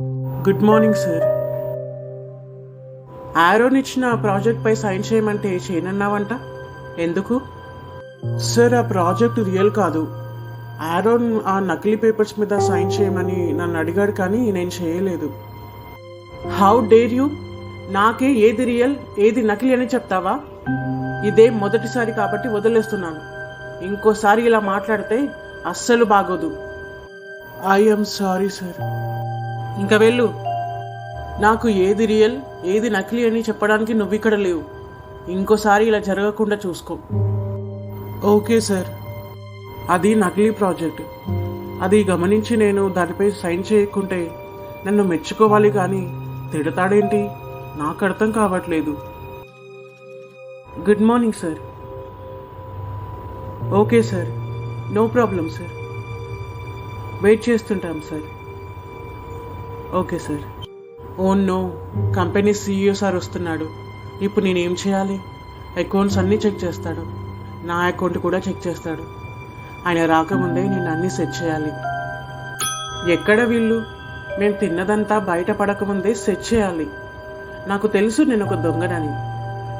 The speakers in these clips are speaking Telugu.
గుడ్ మార్నింగ్ సార్ ఆరోన్ ఇచ్చిన ప్రాజెక్ట్పై సైన్ చేయమంటే చేయనన్నావంట? ఎందుకు? సార్ ఆ ప్రాజెక్ట్ రియల్ కాదు. ఆరోన్ ఆ నకిలీ పేపర్స్ మీద సైన్ చేయమని నన్ను అడిగాడు కానీ నేను చేయలేదు. హౌ డేర్ యూ నాకే ఏది రియల్ ఏది నకిలీ అని చెప్తావా? ఇదే మొదటిసారి కాబట్టి వదిలేస్తున్నాను. ఇంకోసారి ఇలా మాట్లాడితే అస్సలు బాగోదు. ఐఎమ్ సారీ సార్ ఇంకా వెళ్ళు. నాకు ఏది రియల్ ఏది నకిలీ అని చెప్పడానికి నువ్వు ఇక్కడ లేవు. ఇంకోసారి ఇలా జరగకుండా చూసుకో. Okay sir. అది నకిలీ ప్రాజెక్ట్. అది గమనించి నేను దానిపై సైన్ చేయకుంటే నన్ను మెచ్చుకోవాలి కానీ తిడతాడేంటి? నాకు అర్థం కావట్లేదు. Good morning sir. Okay sir. No problem sir. Wait చేస్తుంటాం sir. Okay sir. Oh no. Company CEO sir వస్తున్నాడు. ఇప్పుడు నేనేం చేయాలి? అకౌంట్స్ అన్నీ చెక్ చేస్తాడు. నా అకౌంట్ కూడా చెక్ చేస్తాడు. ఆయన రాకముందే నేను అన్నీ సెట్ చేయాలి. ఎక్కడ వీళ్ళు? నేను తిన్నదంతా బయట పడకముందే సెట్ చేయాలి. నాకు తెలుసు నేను ఒక దొంగనని.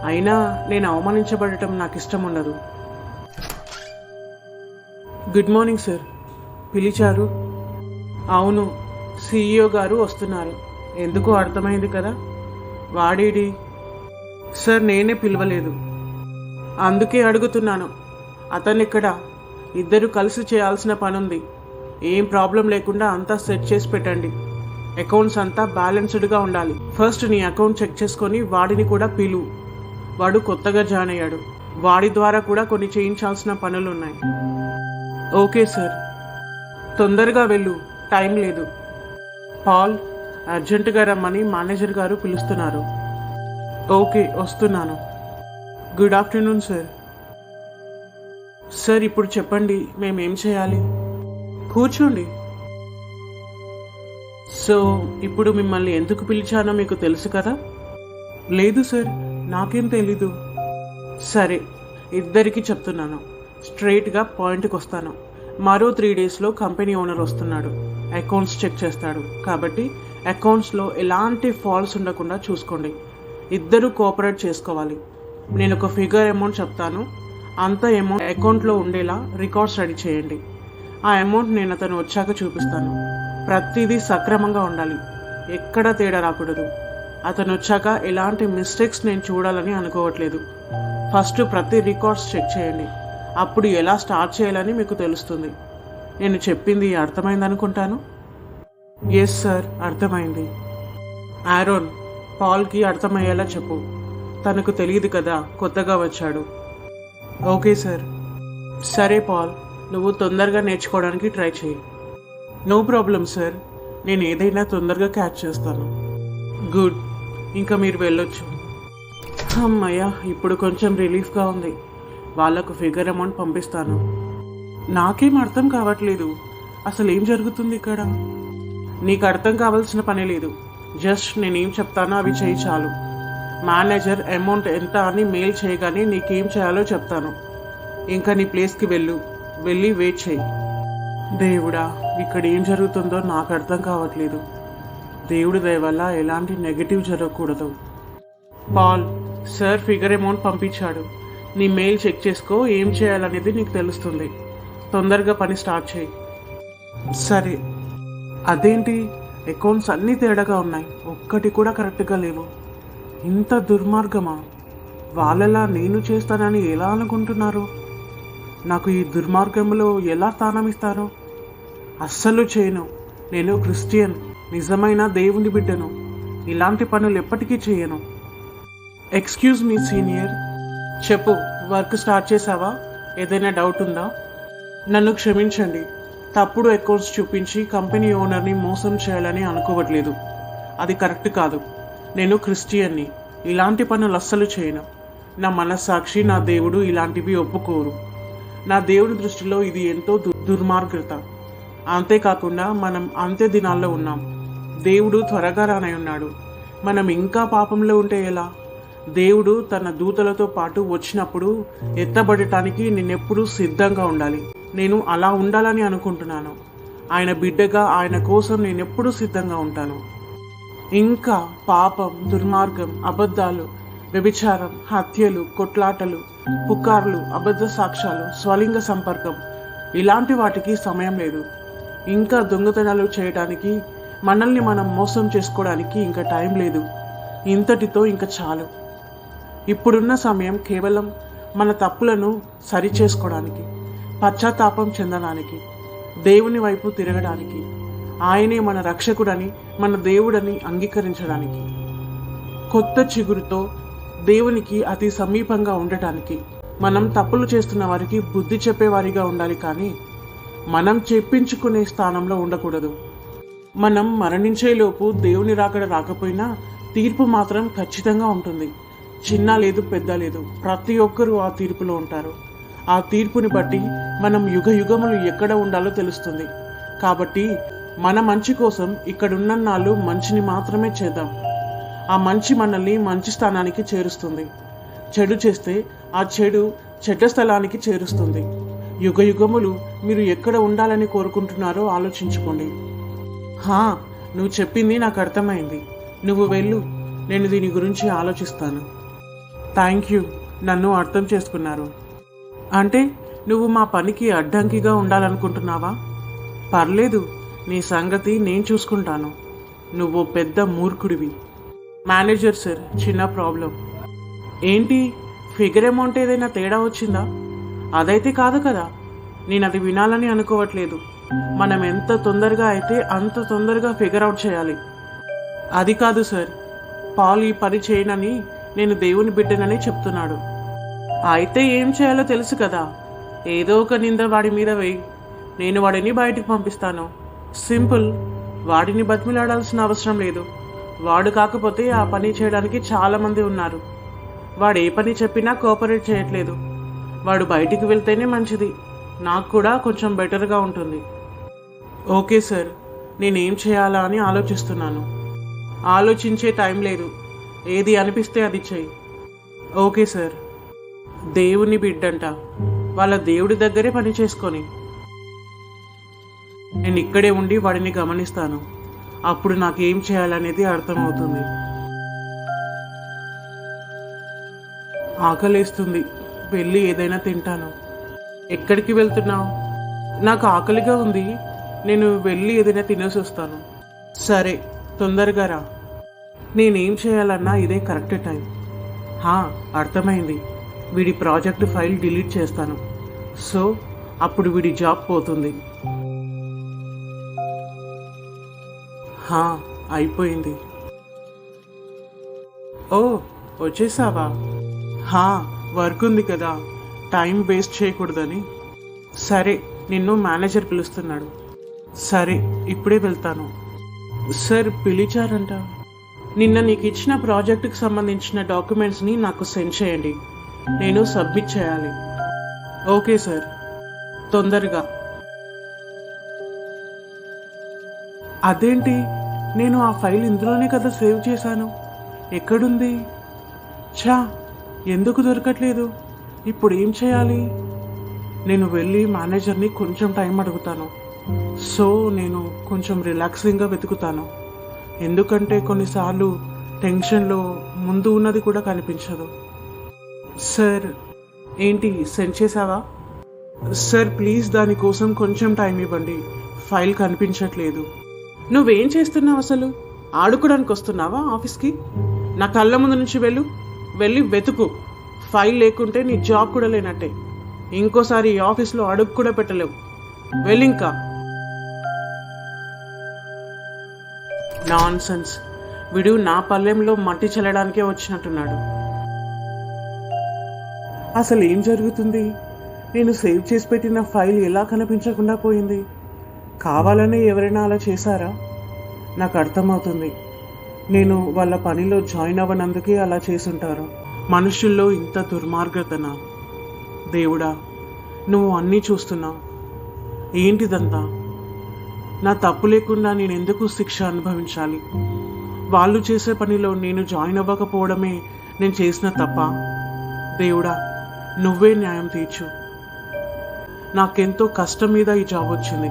అయినా నేను అవమానించబడటం నాకు ఇష్టం ఉండదు. Good morning sir. పిలిచారు. అవును సిఇఓ గారు వస్తున్నారు. ఎందుకు అర్థమైంది కదా? వాడేడి? సార్ నేనే పిలవలేదు. అందుకే అడుగుతున్నాను. అతను ఇక్కడ ఇద్దరు కలిసి చేయాల్సిన పనుంది. ఏం ప్రాబ్లం లేకుండా అంతా సెట్ చేసి పెట్టండి. అకౌంట్స్ అంతా బ్యాలెన్స్డ్గా ఉండాలి. ఫస్ట్ నీ అకౌంట్ చెక్ చేసుకొని వాడిని కూడా పిలువు వాడు కొత్తగా జాయిన్ అయ్యాడు. వాడి ద్వారా కూడా కొన్ని చేయించాల్సిన పనులు ఉన్నాయి ఓకే సార్. తొందరగా వెళ్ళు. టైం లేదు. పాల్ అర్జెంటుగా రమ్మని మేనేజర్ గారు పిలుస్తున్నారు. ఓకే వస్తున్నాను. Good afternoon sir. సార్ ఇప్పుడు చెప్పండి మేమేం చేయాలి? కూర్చోండి. సో ఇప్పుడు మిమ్మల్ని ఎందుకు పిలిచానో మీకు తెలుసు కదా? లేదు సార్ నాకేం తెలీదు. సరే ఇద్దరికి చెప్తున్నాను. స్ట్రైట్గా పాయింట్కి వస్తాను మరో త్రీ డేస్లో కంపెనీ ఓనర్ వస్తున్నాడు. అకౌంట్స్ చెక్ చేస్తాడు. కాబట్టి అకౌంట్స్లో ఎలాంటి ఫాల్స్ ఉండకుండా చూసుకోండి. ఇద్దరు కోఆపరేట్ చేసుకోవాలి. నేను ఒక ఫిగర్ అమౌంట్ చెప్తాను. అంత అమౌంట్ అకౌంట్లో ఉండేలా రికార్డ్స్ రెడీ చేయండి. ఆ అమౌంట్ నేను అతను వచ్చాక చూపిస్తాను. ప్రతిదీ సక్రమంగా ఉండాలి. ఎక్కడ తేడా రాకూడదు. అతను వచ్చాక ఎలాంటి మిస్టేక్స్ నేను చూడాలని అనుకోవట్లేదు. ఫస్ట్ ప్రతి రికార్డ్స్ చెక్ చేయండి. అప్పుడు ఎలా స్టార్ట్ చేయాలని మీకు తెలుస్తుంది. నేను చెప్పింది అర్థమైందనుకుంటాను? ఎస్ సార్ అర్థమైంది. ఆరోన్ పాల్కి అర్థమయ్యేలా చెప్పు. తనకు తెలియదు కదా కొత్తగా వచ్చాడు. ఓకే సార్ సరే పాల్ నువ్వు తొందరగా నేర్చుకోవడానికి ట్రై చేయి నో ప్రాబ్లం సార్ నేను ఏదైనా తొందరగా క్యాచ్ చేస్తాను. గుడ్ ఇంకా మీరు వెళ్ళొచ్చు. అమ్మయ్య ఇప్పుడు కొంచెం రిలీఫ్గా ఉంది. వాళ్ళకు ఫిగర్ అమౌంట్ పంపిస్తాను. నాకేం అర్థం కావట్లేదు. అసలు ఏం జరుగుతుంది ఇక్కడ? నీకు అర్థం కావాల్సిన పని లేదు. జస్ట్ నేనేం చెప్తానో అవి చేయి చాలు. మేనేజర్ అమౌంట్ ఎంత అని మెయిల్ చేయగానే నీకేం చేయాలో చెప్తాను. ఇంకా నీ ప్లేస్కి వెళ్ళు. వెళ్ళి వెయిట్ చేయి. దేవుడా ఇక్కడ ఏం జరుగుతుందో నాకు అర్థం కావట్లేదు. దేవుడి దయ వల్ల ఎలాంటి నెగటివ్ జరగకూడదు. పాల్ సార్ ఫిగర్ అమౌంట్ పంపించాడు. నీ మెయిల్ చెక్ చేసుకో ఏం చేయాలనేది నీకు తెలుస్తుంది. తొందరగా పని స్టార్ట్ చేయి. సరే. అదేంటి? అకౌంట్స్ అన్నీ తేడాగా ఉన్నాయి. ఒక్కటి కూడా కరెక్ట్గా లేవు. ఇంత దుర్మార్గమా? వాళ్ళలా నేను చేస్తానని ఎలా అనుకుంటున్నారు? నాకు ఈ దుర్మార్గంలో ఎలా స్థానం ఇస్తారు? అస్సలు చేయను. నేను క్రిస్టియన్. నిజమైన దేవుని బిడ్డను. ఇలాంటి పనులు ఎప్పటికీ చేయను. Excuse me senior. చెప్పు వర్క్ స్టార్ట్ చేసావా ఏదైనా డౌట్ ఉందా? నన్ను క్షమించండి. తప్పుడు అకౌంట్స్ చూపించి కంపెనీ ఓనర్ని మోసం చేయాలని అనుకోవట్లేదు. అది కరెక్ట్ కాదు. నేను క్రిస్టియన్ని. ఇలాంటి పనులు అస్సలు చేయను. నా మనస్సాక్షి నా దేవుడు ఇలాంటివి ఒప్పుకోరు. నా దేవుడి దృష్టిలో ఇది ఎంతో దుర్మార్గత. అంతేకాకుండా మనం అంతే దినాల్లో ఉన్నాం. దేవుడు త్వరగా రానై ఉన్నాడు మనం ఇంకా పాపంలో ఉంటే ఎలా? దేవుడు తన దూతలతో పాటు వచ్చినప్పుడు ఎత్తబడటానికి నేనెప్పుడూ సిద్ధంగా ఉండాలి. నేను అలా ఉండాలని అనుకుంటున్నాను. ఆయన బిడ్డగా ఆయన కోసం నేను ఎప్పుడూ సిద్ధంగా ఉంటాను. ఇంకా పాపం దుర్మార్గం అబద్ధాలు వ్యభిచారం హత్యలు కొట్లాటలు పుకార్లు అబద్ధ సాక్ష్యాలు స్వలింగ సంపర్కం ఇలాంటి వాటికి సమయం లేదు. ఇంకా దొంగతనాలు చేయడానికి మనల్ని మనం మోసం చేసుకోవడానికి ఇంకా టైం లేదు. ఇంతటితో ఇంకా చాలు. ఇప్పుడున్న సమయం కేవలం మన తప్పులను సరిచేసుకోవడానికి. పశ్చాత్తాపం చెందడానికి దేవుని వైపు తిరగడానికి ఆయనే మన రక్షకుడని మన దేవుడని అంగీకరించడానికి కొత్త చిగురుతో దేవునికి అతి సమీపంగా ఉండటానికి మనం తప్పులు చేస్తున్న వారికి బుద్ధి చెప్పేవారిగా ఉండాలి కానీ మనం చెప్పించుకునే స్థానంలో ఉండకూడదు. మనం మరణించేలోపు దేవుని రాకడ రాకపోయినా తీర్పు మాత్రం ఖచ్చితంగా ఉంటుంది. చిన్న లేదు పెద్ద లేదు ప్రతి ఒక్కరూ ఆ తీర్పులో ఉంటారు. ఆ తీర్పుని బట్టి మనం యుగ యుగములు ఎక్కడ ఉండాలో తెలుస్తుంది. కాబట్టి మన మంచి కోసం ఇక్కడున్నన్నాళ్ళు మంచిని మాత్రమే చేద్దాం. ఆ మంచి మనల్ని మంచి స్థానానికి చేరుస్తుంది. చెడు చేస్తే ఆ చెడు చెడ్డ స్థలానికి చేరుస్తుంది. యుగ యుగములు మీరు ఎక్కడ ఉండాలని కోరుకుంటున్నారో ఆలోచించుకోండి. హా నువ్వు చెప్పింది నాకు అర్థమైంది. నువ్వు వెళ్ళు నేను దీని గురించి ఆలోచిస్తాను. థ్యాంక్ యూ నన్ను అర్థం చేసుకున్నారు. అంటే నువ్వు మా పనికి అడ్డంకిగా ఉండాలనుకుంటున్నావా? పర్లేదు నీ సంగతి నేను చూసుకుంటాను. నువ్వు పెద్ద మూర్ఖుడివి. మేనేజర్ సార్ చిన్న ప్రాబ్లం. ఏంటి ఫిగర్ అమౌంట్ ఏదైనా తేడా వచ్చిందా? అదైతే కాదు కదా. నేను అది వినాలని అనుకోవట్లేదు. మనం ఎంత తొందరగా అయితే అంత తొందరగా ఫిగర్ అవుట్ చేయాలి. అది కాదు సార్. పాల్ ఈ పని చేయనని నేను దేవుని బిడ్డనని చెప్తున్నాడు. అయితే ఏం చేయాలో తెలుసు కదా. ఏదో ఒక నింద వాడి మీద వేయి. నేను వాడిని బయటికి పంపిస్తాను. సింపుల్. వాడిని బతిమిలాడాల్సిన అవసరం లేదు. వాడు కాకపోతే ఆ పని చేయడానికి చాలామంది ఉన్నారు. వాడు ఏ పని చెప్పినా కోఆపరేట్ చేయట్లేదు. వాడు బయటికి వెళ్తేనే మంచిది. నాకు కూడా కొంచెం బెటర్గా ఉంటుంది. Okay sir. నేనేం చేయాలా అని ఆలోచిస్తున్నాను. ఆలోచించే టైం లేదు. ఏది అనిపిస్తే అది చెయ్యి. Okay sir. దేవుని బిడ్డంట. వాళ్ళ దేవుడి దగ్గరే పని చేసుకొని. నేను ఇక్కడే ఉండి వాడిని గమనిస్తాను. అప్పుడు నాకు ఏం చేయాలనేది అర్థమవుతుంది. ఆకలేస్తుంది. వెళ్ళి ఏదైనా తింటాను. ఎక్కడికి వెళ్తున్నావు? నాకు ఆకలిగా ఉంది. నేను వెళ్ళి ఏదైనా తినేసి వస్తాను. సరే తొందరగా రా. నేనేం చేయాలన్నా ఇదే కరెక్ట్ టైం. హా అర్థమైంది. వీడి ప్రాజెక్ట్ ఫైల్ డిలీట్ చేస్తాను. సో అప్పుడు వీడి జాబ్ పోతుంది. హా అయిపోయింది. ఓ వచ్చేసావా? హా వర్క్ ఉంది కదా. టైం వేస్ట్ చేయకూడదని. సరే నిన్ను మేనేజర్ పిలుస్తున్నాడు. సరే ఇప్పుడే వెళ్తాను. సార్ పిలిచారంట. నిన్న నీకు ఇచ్చిన ప్రాజెక్టుకు సంబంధించిన డాక్యుమెంట్స్ని నాకు సెండ్ చేయండి. నేను సబ్మిట్ చేయాలి. Okay sir. తొందరగా. అదేంటి? నేను ఆ ఫైల్ ఇందులోనే కదా సేవ్ చేశాను. ఎక్కడుంది? ఛా ఎందుకు దొరకట్లేదు? ఇప్పుడు ఏం చేయాలి? నేను వెళ్ళి మేనేజర్ని కొంచెం టైం అడుగుతాను. సో నేను కొంచెం రిలాక్సింగ్గా వెతుకుతాను. ఎందుకంటే కొన్నిసార్లు టెన్షన్లో ముందు ఉన్నది కూడా కనిపించదు. సార్ ఏంటి సెండ్ చేసావా సార్ ప్లీజ్ దానికోసం కొంచెం టైం ఇవ్వండి. ఫైల్ కనిపించట్లేదు. నువ్వేం చేస్తున్నావు అసలు? ఆడుకోవడానికి వస్తున్నావా ఆఫీస్కి? నా కళ్ళ ముందు నుంచి వెళ్ళు. వెళ్ళి వెతుకు. ఫైల్ లేకుంటే నీ జాబ్ కూడా లేనట్టే. ఇంకోసారి ఈ ఆఫీస్లో అడుగు కూడా పెట్టలేవు. వెళ్ళింకా. నాన్ సెన్స్ వీడు నా పల్లెంలో మట్టి చల్లడానికే వచ్చినట్టున్నాడు. అసలు ఏం జరుగుతుంది? నేను సేవ్ చేసి పెట్టిన ఫైల్ ఎలా కనిపించకుండా పోయింది? కావాలనే ఎవరైనా అలా చేశారా? నాకు అర్థమవుతుంది. నేను వాళ్ళ పనిలో జాయిన్ అవ్వనందుకే అలా చేసుంటారు. మనుషుల్లో ఇంత దుర్మార్గతన? దేవుడా నువ్వు అన్నీ చూస్తున్నావు. ఏంటిదంతా? నా తప్పు లేకుండా నేను ఎందుకు శిక్ష అనుభవించాలి? వాళ్ళు చేసే పనిలో నేను జాయిన్ అవ్వకపోవడమే నేను చేసిన తప్ప? దేవుడా నువ్వే న్యాయం తీర్చు. నాకెంతో కష్టం మీద ఈ జాబ్ వచ్చింది.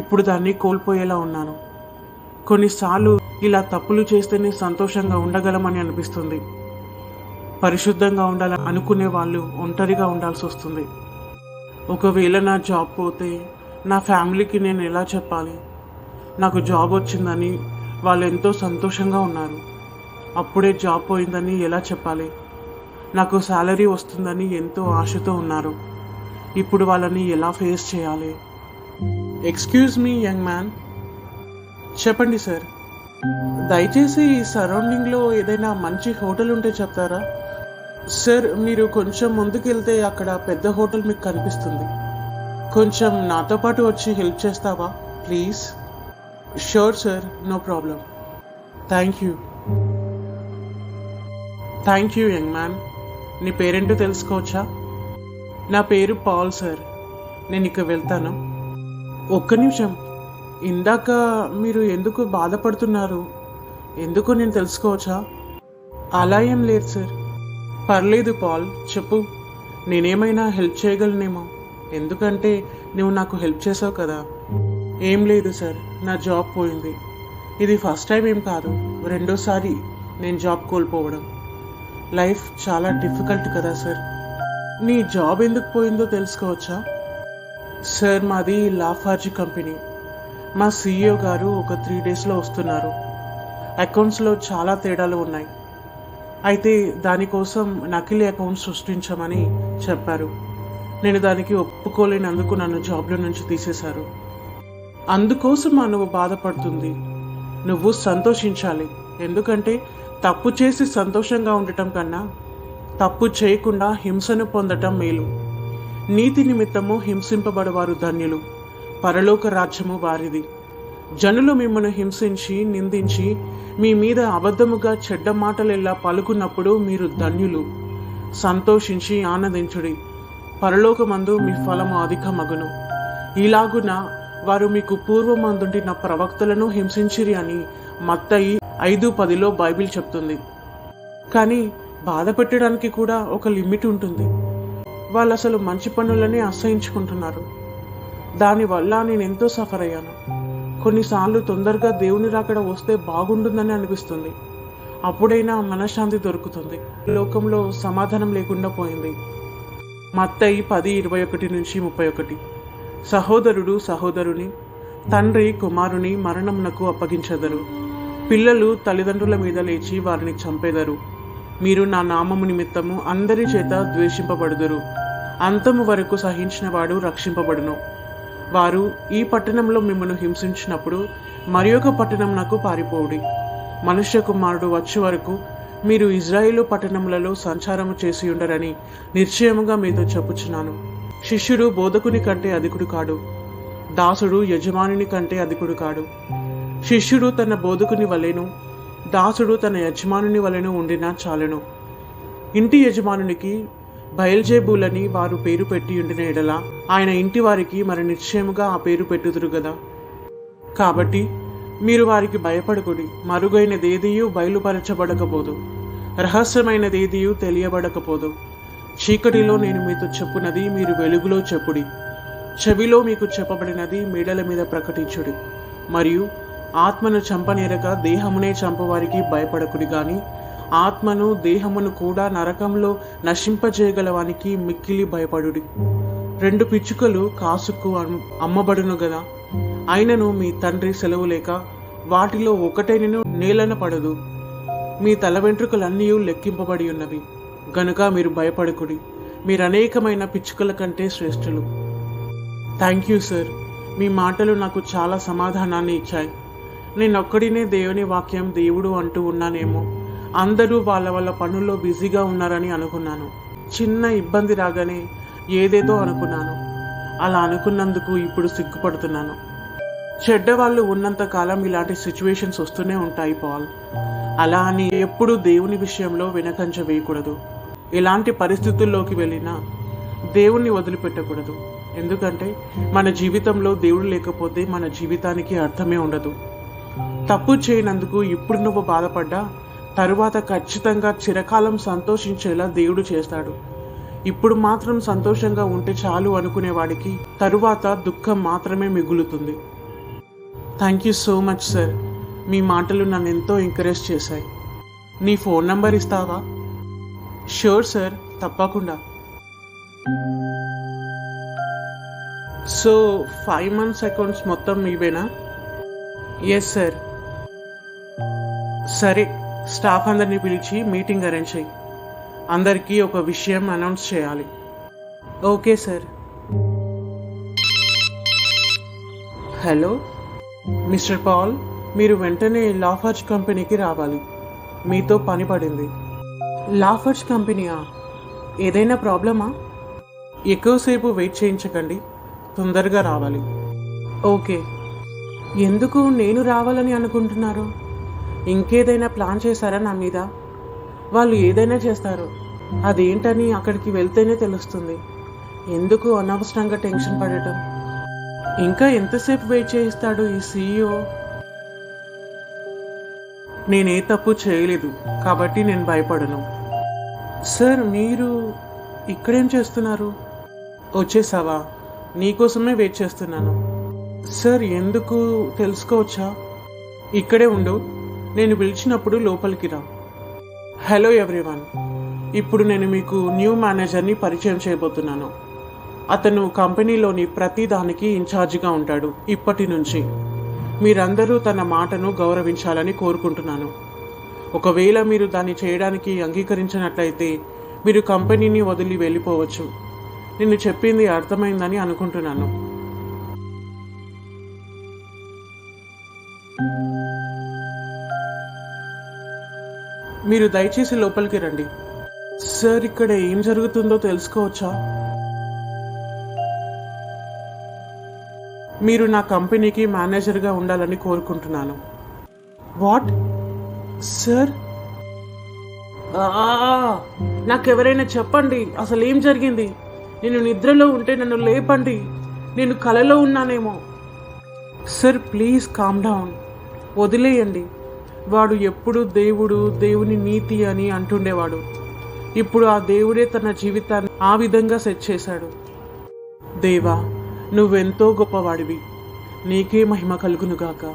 ఇప్పుడు దాన్ని కోల్పోయేలా ఉన్నాను. కొన్నిసార్లు ఇలా తప్పులు చేస్తేనే సంతోషంగా ఉండగలమని అనిపిస్తుంది. పరిశుద్ధంగా ఉండాలని అనుకునే వాళ్ళు ఒంటరిగా ఉండాల్సి వస్తుంది. ఒకవేళ నా జాబ్ పోతే నా ఫ్యామిలీకి నేను ఎలా చెప్పాలి? నాకు జాబ్ వచ్చిందని వాళ్ళు ఎంతో సంతోషంగా ఉన్నారు. అప్పుడే జాబ్ పోయిందని ఎలా చెప్పాలి? నాకు శాలరీ వస్తుందని ఎంతో ఆశతో ఉన్నారు. ఇప్పుడు వాళ్ళని ఎలా ఫేస్ చేయాలి? ఎక్స్క్యూజ్ మీ యంగ్ మ్యాన్ చెప్పండి సార్ దయచేసి ఈ సరౌండింగ్లో ఏదైనా మంచి హోటల్ ఉంటే చెప్తారా? సార్ మీరు కొంచెం ముందుకెళ్తే అక్కడ పెద్ద హోటల్ మీకు కనిపిస్తుంది. కొంచెం నాతో పాటు వచ్చి హెల్ప్ చేస్తావా please? Sure sir no problem thank you thank you young man నీ పేరేంటో తెలుసుకోవచ్చా? నా పేరు పాల్ సార్. నేను ఇక వెళ్తాను. ఒక్క నిమిషం. ఇందాక మీరు ఎందుకు బాధపడుతున్నారు? ఎందుకు నేను తెలుసుకోవచ్చా? అలా ఏం లేదు సార్. పర్లేదు పాల్. చెప్పు. నేనేమైనా హెల్ప్ చేయగలనేమో. ఎందుకంటే నువ్వు నాకు హెల్ప్ చేసావు కదా. ఏం లేదు సార్. నా జాబ్ పోయింది. ఇది ఫస్ట్ టైం ఏం కాదు. రెండోసారి నేను జాబ్ కోల్పోవడం. లైఫ్ చాలా డిఫికల్ట్ కదా సార్. నీ జాబ్ ఎందుకు పోయిందో తెలుసుకోవచ్చా? సార్ మాది లాఫార్జీ కంపెనీ. మా సీఈఓ గారు ఒక త్రీ డేస్లో వస్తున్నారు. అకౌంట్స్లో చాలా తేడాలు ఉన్నాయి. అయితే దానికోసం నకిలీ అకౌంట్ సృష్టించమని చెప్పారు. నేను దానికి ఒప్పుకోలేనందుకు నన్ను జాబ్లో నుంచి తీసేశారు. అందుకోసం మా నువ్వు బాధపడుతుంది? నువ్వు సంతోషించాలి. ఎందుకంటే తప్పు చేసి సంతోషంగా ఉండటం కన్నా తప్పు చేయకుండా హింసను పొందటం మేలు. నీతి నిమిత్తము హింసింపబడవారు ధన్యులు. పరలోక రాజ్యము వారిది. జనులు మిమ్మల్ని హింసించి నిందించి మీ మీద అబద్ధముగా చెడ్డ మాటలెల్లా పలుకున్నప్పుడు మీరు ధన్యులు. సంతోషించి ఆనందించుడి. పరలోకమందు మీ ఫలము అధికమగును. ఇలాగున వారు మీకు పూర్వమందుండిన ప్రవక్తలను హింసించిరి అని మత్తయి ఐదు పదిలో బైబిల్ చెప్తుంది. కానీ బాధ పెట్టడానికి కూడా ఒక లిమిట్ ఉంటుంది. వాళ్ళు అసలు మంచి పనులనే అసహించుకుంటున్నారు దానివల్ల నేను ఎంతో సఫర్ అయ్యాను. కొన్నిసార్లు తొందరగా దేవుని రాకడ వస్తే బాగుంటుందని అనిపిస్తుంది. అప్పుడైనా మనశ్శాంతి దొరుకుతుంది. లోకంలో సమాధానం లేకుండా పోయింది. మత్తయి పది ఇరవై ఒకటి నుంచి ముప్పై ఒకటి. సహోదరుడు సహోదరుని తండ్రి కుమారుని మరణంనకు అప్పగించెదరు పిల్లలు తల్లిదండ్రుల మీద లేచి వారిని చంపెదరు. మీరు నా నామము నిమిత్తము అందరి చేత ద్వేషింపబడుదురు. అంతము వరకు సహించినవాడు రక్షింపబడును. వారు ఈ పట్టణంలో మిమ్మల్ని హింసించినప్పుడు మరి ఒక పట్టణంనకు పారిపోవుడి. మనుష్య కుమారుడు వచ్చే వరకు మీరు ఇజ్రాయిలు పట్టణములలో సంచారము చేసి ఉండరని నిశ్చయముగా మీతో చెప్పుచున్నాను. శిష్యుడు బోధకుని కంటే అధికుడు కాడు. దాసుడు యజమానుని కంటే అధికుడు కాడు. శిష్యుడు తన బోధకుని వలెను దాసుడు తన యజమానుని వలెను ఉండినా చాలును. ఇంటి యజమానునికి బయల్జేబులని వారు పేరు పెట్టి ఉండిన ఎడల ఆయన ఇంటి వారికి మరి నిశ్చయముగా ఆ పేరు పెట్టుదురు గదా. కాబట్టి మీరు వారికి భయపడకుడి మరుగైనదేదియూ బయలుపరచబడకపోదు. రహస్యమైనదేదియూ తెలియబడకపోదు. చీకటిలో నేను మీతో చెప్పునది మీరు వెలుగులో చెప్పుడి. చెవిలో మీకు చెప్పబడినది మేడల మీద ప్రకటించుడి. మరియు ఆత్మను చంపనేరక దేహమునే చంపవారికి భయపడకుడి గాని ఆత్మను దేహమును కూడా నరకంలో నశింపజేయగలవానికి మిక్కిలి భయపడుడి. రెండు పిచ్చుకలు కాసుకు అమ్మబడును గదా అయినను మీ తండ్రి సెలవు లేక వాటిలో ఒకటైనను నేలన పడదు. మీ తల వెంట్రుకలన్నీ లెక్కింపబడి ఉన్నవి. గనుక మీరు భయపడకుడి. మీరు అనేకమైన పిచ్చుకల కంటే శ్రేష్ఠులు. Thank you sir. మీ మాటలు నాకు చాలా సమాధానాన్ని ఇచ్చాయి. నేనొక్కడినే దేవుని వాక్యం దేవుడు అంటూ ఉన్నానేమో. అందరూ వాళ్ళ వాళ్ళ పనుల్లో బిజీగా ఉన్నారని అనుకున్నాను. చిన్న ఇబ్బంది రాగానే ఏదేదో అనుకున్నాను. అలా అనుకున్నందుకు ఇప్పుడు సిగ్గుపడుతున్నాను. చెడ్డవాళ్ళు ఉన్నంత కాలం ఇలాంటి సిచ్యువేషన్స్ వస్తూనే ఉంటాయి పాల్. అలా అని ఎప్పుడూ దేవుని విషయంలో వెనకంచ వేయకూడదు. ఎలాంటి పరిస్థితుల్లోకి వెళ్ళినా దేవుణ్ణి వదిలిపెట్టకూడదు. ఎందుకంటే మన జీవితంలో దేవుడు లేకపోతే మన జీవితానికి అర్థమే ఉండదు. తప్పు చేయనందుకు ఇప్పుడు నువ్వు బాధపడ్డా? తరువాత ఖచ్చితంగా చిరకాలం సంతోషించేలా దేవుడు చేస్తాడు. ఇప్పుడు మాత్రం సంతోషంగా ఉంటే చాలు అనుకునేవాడికి తరువాత దుఃఖం మాత్రమే మిగులుతుంది. Thank you so much sir మీ మాటలు నన్ను ఎంతో ఎంకరేజ్ చేశాయి. నీ ఫోన్ నంబర్ ఇస్తావా? షూర్ సార్ తప్పకుండా. సో ఫైవ్ మంత్స్ అకౌంట్స్ మొత్తం మీవేనా ఎస్ సార్ సరే స్టాఫ్ అందరినీ పిలిచి మీటింగ్ అరేంజ్ చేయి. అందరికీ ఒక విషయం అనౌన్స్ చేయాలి. Okay sir hello mister Paul మీరు వెంటనే లాఫర్జ్ కంపెనీకి రావాలి. మీతో పని పడింది. లాఫర్జ్ కంపెనీయా ఏదైనా ప్రాబ్లమా? ఎక్కువసేపు వెయిట్ చేయించకండి. తొందరగా రావాలి. ఓకే ఎందుకు నేను రావాలని అనుకుంటున్నారు? ఇంకేదైనా ప్లాన్ చేశారా నా మీద? వాళ్ళు ఏదైనా చేస్తారు. అదేంటని అక్కడికి వెళ్తేనే తెలుస్తుంది. ఎందుకు అనవసరంగా టెన్షన్ పడటం? ఇంకా ఎంతసేపు వెయిట్ చేయిస్తాడు ఈ సీఈఓ? నేనే తప్పు చేయలేదు కాబట్టి నేను భయపడను. సార్ మీరు ఇక్కడేం చేస్తున్నారు? వచ్చేసావా? నీకోసమే వెయిట్ చేస్తున్నాను. సార్ ఎందుకు తెలుసుకోవచ్చా? ఇక్కడే ఉండు. నేను పిలిచినప్పుడు లోపలికి రా. హలో ఎవ్రీవన్ ఇప్పుడు నేను మీకు న్యూ మేనేజర్ని పరిచయం చేయబోతున్నాను. అతను కంపెనీలోని ప్రతి దానికి ఇన్ఛార్జిగా ఉంటాడు ఇప్పటి నుంచి. మీరందరూ తన మాటను గౌరవించాలని కోరుకుంటున్నాను. ఒకవేళ మీరు దాన్ని చేయడానికి అంగీకరించినట్లయితే మీరు కంపెనీని వదిలి వెళ్ళిపోవచ్చు. నేను చెప్పింది అర్థమైందని అనుకుంటున్నాను. మీరు దయచేసి లోపలికి రండి. సార్ ఇక్కడ ఏం జరుగుతుందో తెలుసుకోవచ్చా? మీరు నా కంపెనీకి మేనేజర్గా ఉండాలని కోరుకుంటున్నాను. వాట్? సార్? నాకెవరైనా చెప్పండి. అసలు ఏం జరిగింది? నేను నిద్రలో ఉంటే నన్ను లేపండి. నేను కలలో ఉన్నానేమో. Sir please calm down. వదిలేయండి. వాడు ఎప్పుడు దేవుడు దేవుని నీతి అని అంటుండేవాడు. ఇప్పుడు ఆ దేవుడే తన జీవితాన్ని ఆ విధంగా సెట్ చేశాడు. దేవా నువ్వెంతో గొప్పవాడివి. నీకే మహిమ కలుగునుగాక.